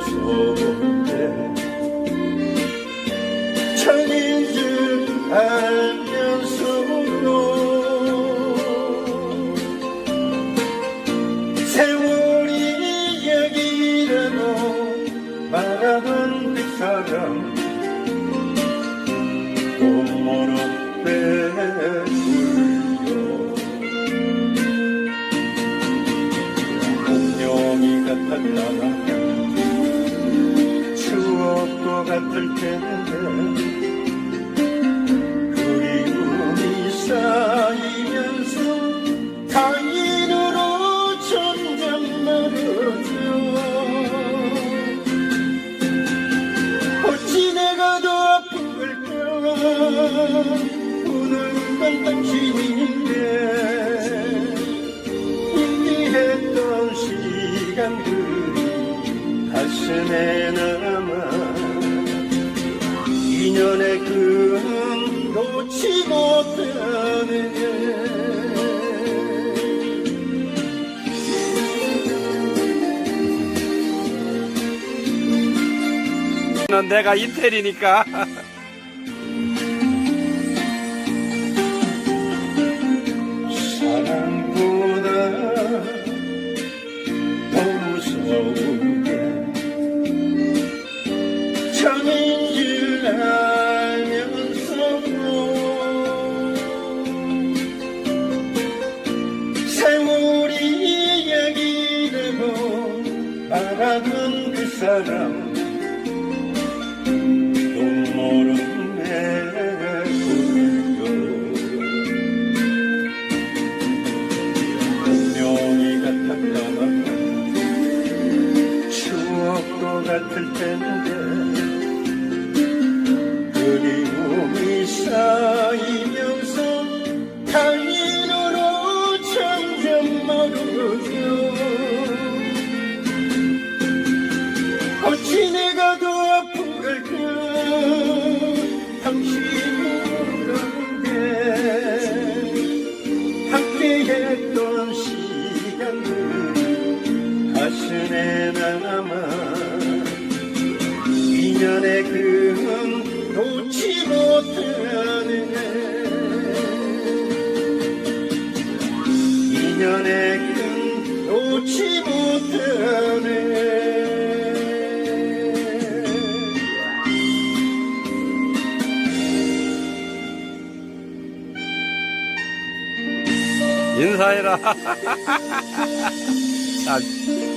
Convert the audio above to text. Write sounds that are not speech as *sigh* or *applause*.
무서운데. 천인 줄 알고 그 사람 꽃모로 빼돌려. 공룡이 같았다 추억도 같을 텐데 오늘만 당신인데 희미했던 시간들이 가슴에 남아 인연의 끈 놓지 못하네 는 내가 인텔이니까. *laughs* 말하던 그 사람. 또 모르네 분명히 같았던 추억도 같을 텐데 그리움이 쌓 모르는데 함께했던 시간들 가슴에 남아 인연의 끈 놓지 못하네 인연의 끈 놓지 못 인사해라. 참. *laughs*